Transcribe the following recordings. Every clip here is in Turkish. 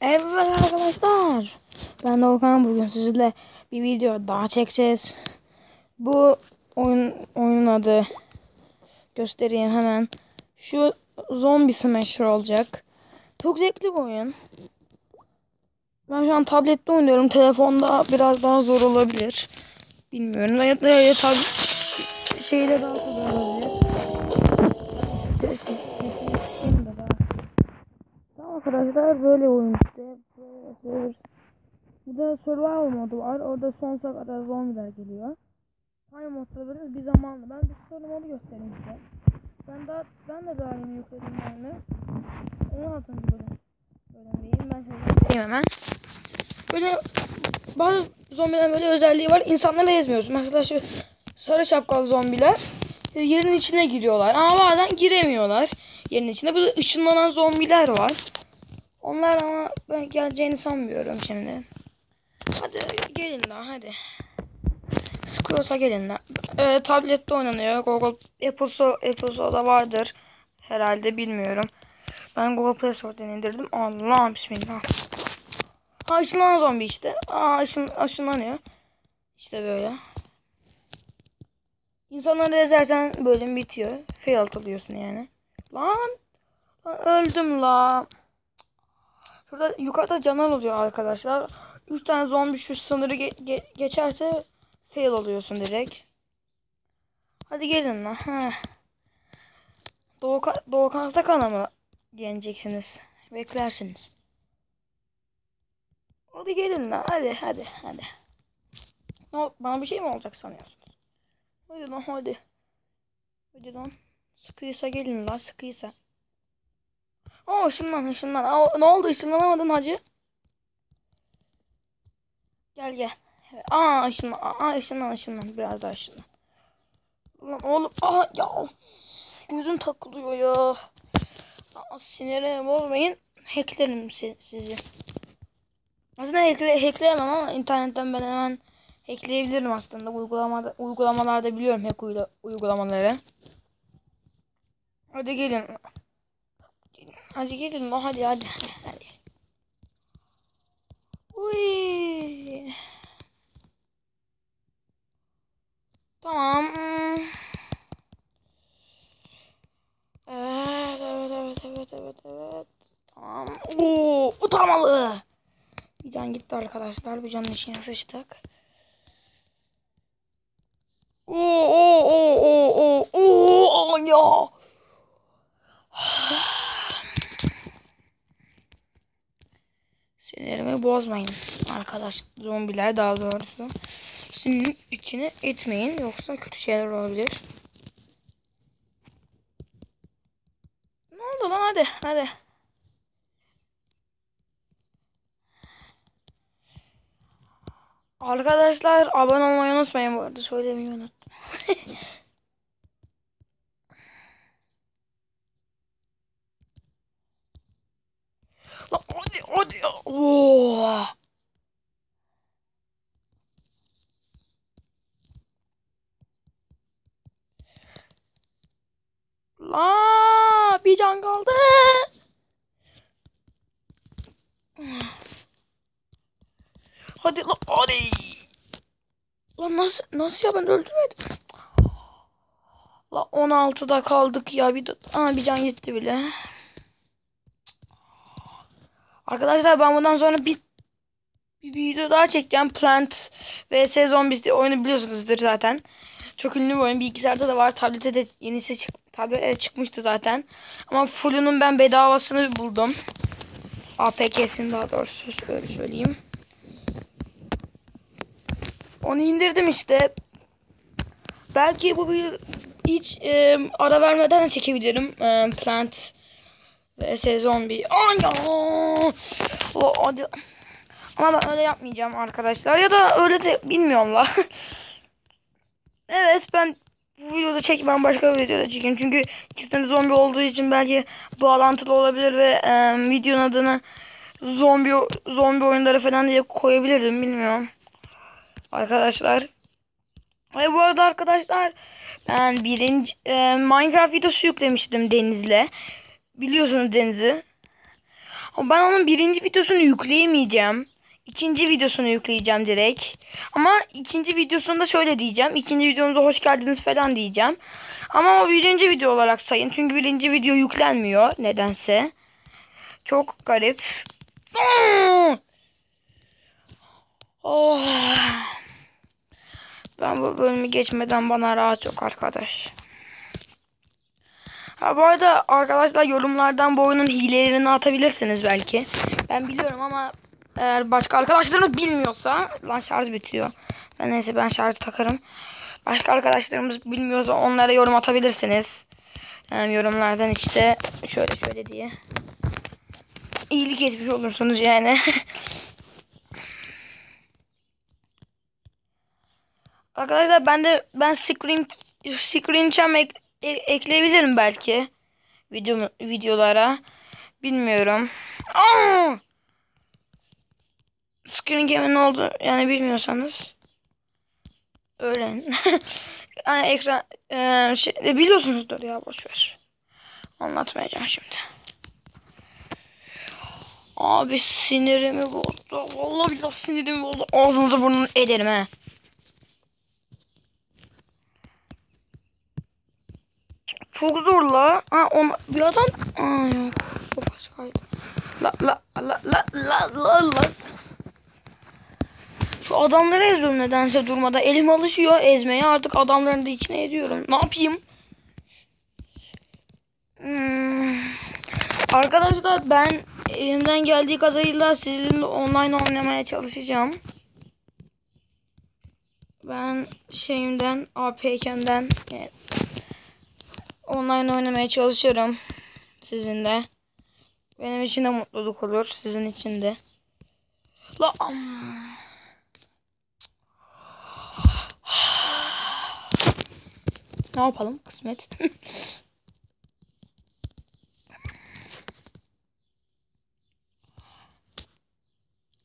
Evet arkadaşlar. Ben Doğukan bugün sizinle bir video daha çekeceğiz. Bu oyun oyunun adı göstereyim hemen. Şu Zombie Smasher olacak. Çok zevkli bir oyun. Ben şu an tablette oynuyorum. Telefonda biraz daha zor olabilir. Bilmiyorum. Ya da ya tab şeyle daha kolay olabilir. Arkadaşlar böyle oyun işte. Böyle. Bir de survival modu var. Orada sonsuza kadar zombiler geliyor. Time modda böyle bir zamanla. Ben bir story modu göstereyim size. Ben daha ben de daha yeni yükledim yani. 16. bölüm. Bölümdeyim. Ben göstereyim hemen. Böyle bazı zombilerin böyle özelliği var. İnsanları ezmiyorsun. Mesela şu sarı şapkalı zombiler e, yerin içine giriyorlar. Ama bazen giremiyorlar yerin içine. Böyle ışınlanan zombiler var. Onlar ama ben geleceğini sanmıyorum şimdi. Hadi gelin daha hadi. Sıkıyorsa gelin daha. Ee, tablette oynanıyor. Google Apple, so Apple Store'da vardır. Herhalde bilmiyorum. Ben Google Play Store'dan indirdim. Allah bismillah. Ha ışınlanan zombi işte. Aa ışın, ışınlanıyor. İşte böyle. İnsanları ezersen bölüm bitiyor. Fail alıyorsun yani. Lan. Lan öldüm la. Şurada yukarıda canavar oluyor arkadaşlar. 3 tane zombi şu sınırı ge- ge- geçerse fail oluyorsun direkt. Hadi gelin lan. Heh. Doğuka Doğukan'da kana mı yeneceksiniz? Beklersiniz. Hadi gelin lan. Hadi hadi hadi. Ne ol- bana bir şey mi olacak sanıyorsunuz? Hadi lan hadi. Hadi lan. Sıkıysa gelin lan sıkıysa. Aa ışınlan ışınlan. Aa, ne oldu ışınlanamadın hacı? Gel gel. Aa ışınlan. Aa ışınlan ışınlan. Biraz daha ışınlan. Lan oğlum. Aa ya. Gözüm takılıyor ya. Aa, sinirimi bozmayın. Hacklerim si- sizi. Aslında hackle hackleyemem ama internetten ben hemen hackleyebilirim aslında. Uygulamada, uygulamalarda biliyorum hack uygulamaları. Hadi gelin. Hadi gelin lan hadi hadi hadi. hadi. Uy. Tamam. Evet evet evet evet evet evet. Tamam. Oo, utanmalı. Bir can gitti arkadaşlar. Bir canın içine sıçtık. Oo oo oo oo oo oo ya. Sinirimi bozmayın arkadaş zombiler daha doğrusu. Sinir içine etmeyin yoksa kötü şeyler olabilir. Ne oldu lan hadi hadi. Arkadaşlar abone olmayı unutmayın bu arada söylemeyi unuttum. Lan hadi hadi ya. Oo. La bir can kaldı. Hadi lan hadi. Lan nasıl nasıl ya ben öldürmedim. La 16'da kaldık ya bir Aa, bir can gitti bile. Arkadaşlar ben bundan sonra bir bir video daha çekeceğim. Plant vs Zombies diye oyunu biliyorsunuzdur zaten. Çok ünlü bir oyun. Bilgisayarda da var. Tablete de yenisi çık tablete çıkmıştı zaten. Ama full'unun ben bedavasını buldum. APK'sini daha doğrusu öyle söyleyeyim. Onu indirdim işte. Belki bu bir hiç e, ara vermeden çekebilirim. E, Plant vs Zombie. Ay ya. O, hadi. Ama ben öyle yapmayacağım arkadaşlar. Ya da öyle de bilmiyorum la. evet ben bu videoda çekmem başka bir videoda çekeyim. Çünkü ikisinde zombi olduğu için belki bağlantılı olabilir ve e, videonun adını zombi zombi oyunları falan diye koyabilirdim bilmiyorum. Arkadaşlar. Ve bu arada arkadaşlar ben birinci e, Minecraft videosu yüklemiştim Deniz'le. Biliyorsunuz Deniz'i. Ben onun birinci videosunu yükleyemeyeceğim. İkinci videosunu yükleyeceğim direkt. Ama ikinci videosunda şöyle diyeceğim. İkinci videomuza hoş geldiniz falan diyeceğim. Ama o birinci video olarak sayın. Çünkü birinci video yüklenmiyor nedense. Çok garip. Oh. Ben bu bölümü geçmeden bana rahat yok arkadaş. Ha bu arada arkadaşlar yorumlardan bu oyunun hilelerini atabilirsiniz belki. Ben biliyorum ama eğer başka arkadaşlarınız bilmiyorsa lan şarj bitiyor. Ben neyse ben şarj takarım. Başka arkadaşlarımız bilmiyorsa onlara yorum atabilirsiniz. Yani yorumlardan işte şöyle şöyle diye. İyilik etmiş olursunuz yani. Arkadaşlar ben de ben screen screen cam e- ekleyebilirim belki video videolara. Bilmiyorum. Aa! Screen cam'in ne oldu yani bilmiyorsanız öğrenin. yani ekran e, şey, e, biliyorsunuzdur ya boş ver. Anlatmayacağım şimdi. Abi sinirimi bozdu. Vallahi billahi sinirimi bozdu. Ağzınıza burnunu ederim he. Çok zor la. Ha on bir adam. Aa yok. Bu başkaydı. La la la la la la la. Şu adamları eziyorum nedense durmadan. Elim alışıyor ezmeye. Artık adamların da içine ediyorum. Ne yapayım? Hmm. Arkadaşlar ben elimden geldiği kadarıyla sizinle online oynamaya çalışacağım. Ben şeyimden APK'den yani online oynamaya çalışıyorum sizinle. Benim için de mutluluk olur sizin için de. La Ne yapalım kısmet.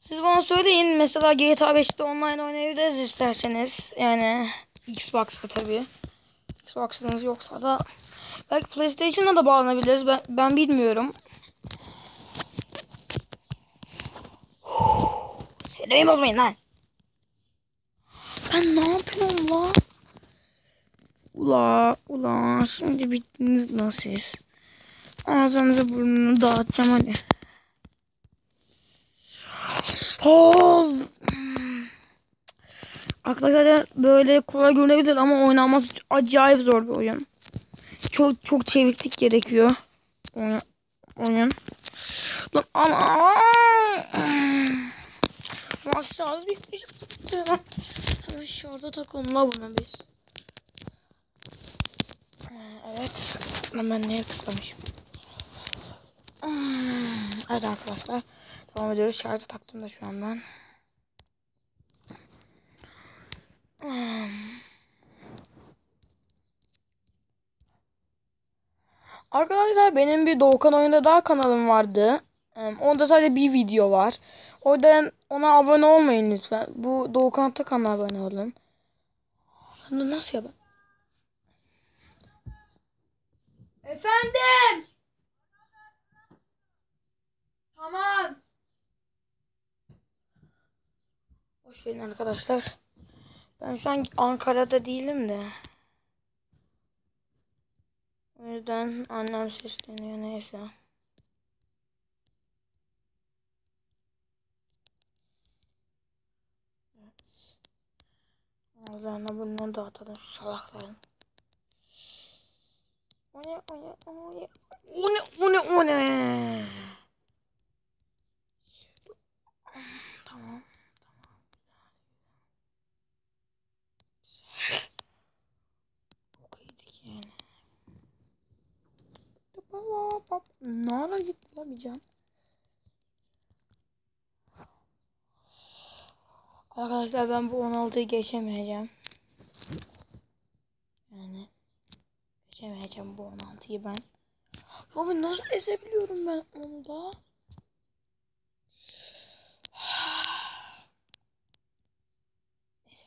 Siz bana söyleyin mesela GTA 5'te online oynayabiliriz isterseniz. Yani Xbox'ta tabii. Xbox'ınız yoksa da belki PlayStation'a da bağlanabiliriz. Ben, ben bilmiyorum. Söylemeyi bozmayın lan. Ben ne yapıyorum la? Ula ula şimdi bittiniz siz. Ağzınızı burnunu dağıtacağım hadi. Oh. Arkadaşlar böyle kolay görünebilir ama oynanması acayip zor bir oyun. Çok çok çeviklik gerekiyor. Oyun. Lan ama Aşağıda bir Hemen şurada takalım la buna biz. Evet. Hemen neye tıklamışım. Evet arkadaşlar. Devam ediyoruz. Şarjı taktım da şu an ben. Arkadaşlar benim bir Doğukan oyunda daha kanalım vardı. Onda sadece bir video var. Oradan ona abone olmayın lütfen. Bu Doğukan Takan'a abone olun. Nasıl yapayım? Efendim. Tamam. Hoş verin arkadaşlar. Ben şu an Ankara'da değilim de. O yüzden annem sesleniyor neyse. Evet. Ağızlarına burnunu dağıtalım şu salakların. O ne o ne o ne o ne o ne o ne Tamam. Okuydik yani. Ne ara gitti la bir can? Arkadaşlar ben bu 16'yı geçemeyeceğim. Yani geçemeyeceğim bu 16'yı ben. Abi nasıl ezebiliyorum ben onu da? Neyse.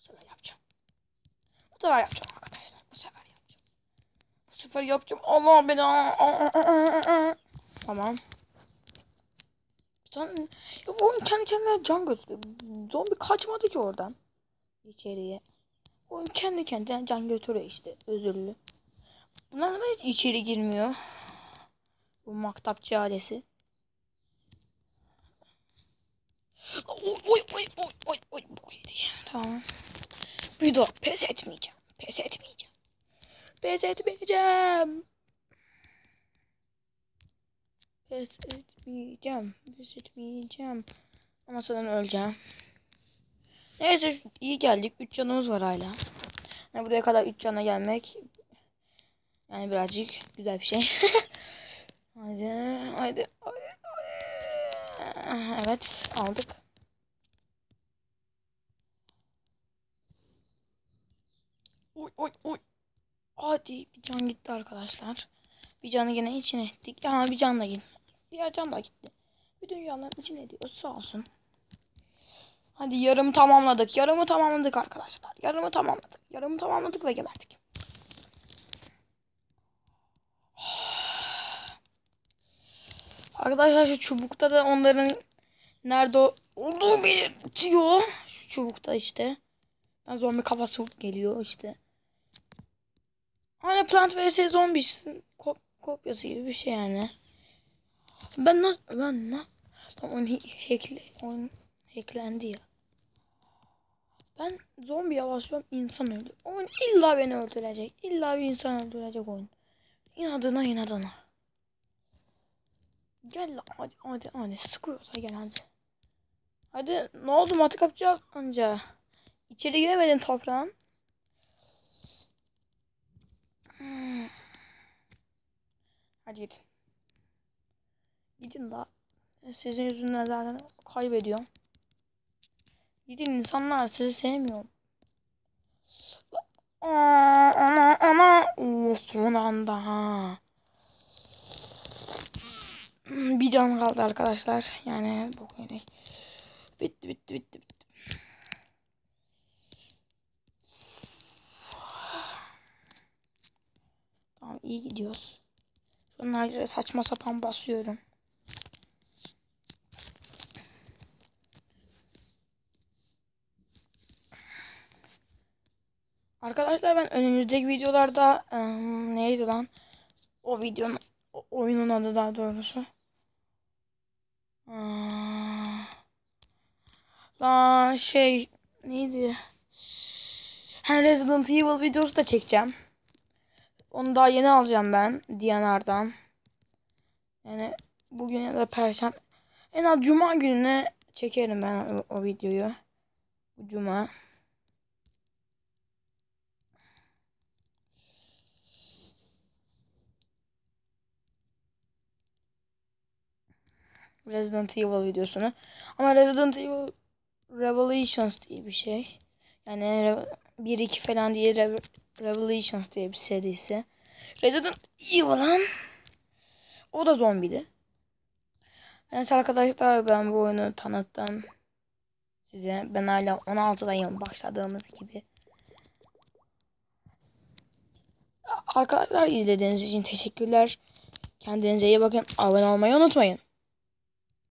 Bu sefer yapacağım. Bu sefer yapacağım sefer yapacağım. Allah beni. Tamam. Sen, ya oyun kendi kendine can götürüyor. Zombi kaçmadı ki oradan. içeriye. Oyun kendi kendine can götürüyor işte. Özürlü. Bunlar da hiç içeri girmiyor. Bu maktapçı ailesi. Oy oy oy oy oy oy oy. Tamam. Bir daha pes etmeyeceğim. Pes etmeyeceğim. Pes etmeyeceğim. Pes etmeyeceğim. Pes etmeyeceğim. Ama sanırım öleceğim. Neyse iyi geldik. 3 canımız var hala. Yani buraya kadar 3 cana gelmek yani birazcık güzel bir şey. hadi, hadi, hadi, hadi. Evet, aldık. Oy oy oy. Hadi bir can gitti arkadaşlar. Bir canı yine içine ettik. Ya bir can da gitti. Diğer can da gitti. Bütün canların içine ediyor. Sağ olsun. Hadi yarımı tamamladık. Yarımı tamamladık arkadaşlar. Yarımı tamamladık. Yarımı tamamladık ve geberdik. Arkadaşlar şu çubukta da onların nerede olduğu belirtiyor. Şu çubukta işte. Zombi kafası geliyor işte. Hani Plant vs Zombies kop kopyası gibi bir şey yani. Ben nasıl ben ne? Tam oyun hackle oyun hacklendi ya. Ben zombiye basıyorum insan öldü. Oyun illa beni öldürecek. İlla bir insan öldürecek oyun. İnadına inadına. Gel lan hadi hadi hadi sıkıyorsa gel hadi. Hadi ne oldu matı kapacağız anca. İçeri giremedin toprağın. Hadi gidin. Gidin daha. Sizin yüzünden zaten kaybediyorum. Gidin insanlar sizi sevmiyorum. Aa, ana ana. Oo, son anda ha. Bir can kaldı arkadaşlar. Yani bu. Bitti bitti bitti bitti. Tamam iyi gidiyoruz. Şunları saçma sapan basıyorum. Arkadaşlar ben önümüzdeki videolarda ıı, neydi lan? O videonun o oyunun adı daha doğrusu. Aa, lan şey neydi? Hem Resident Evil videosu da çekeceğim. Onu daha yeni alacağım ben DNR'dan. Yani bugün ya da perşembe en az cuma gününe çekerim ben o, o videoyu. Bu cuma. Resident Evil videosunu. Ama Resident Evil Revelations diye bir şey. Yani 1-2 falan diye Re Revelations diye bir serisi. Resident Evil'ın o da zombiydi. Neyse arkadaşlar ben bu oyunu tanıttım size. Ben hala 16'dayım başladığımız gibi. Arkadaşlar izlediğiniz için teşekkürler. Kendinize iyi bakın. Abone olmayı unutmayın.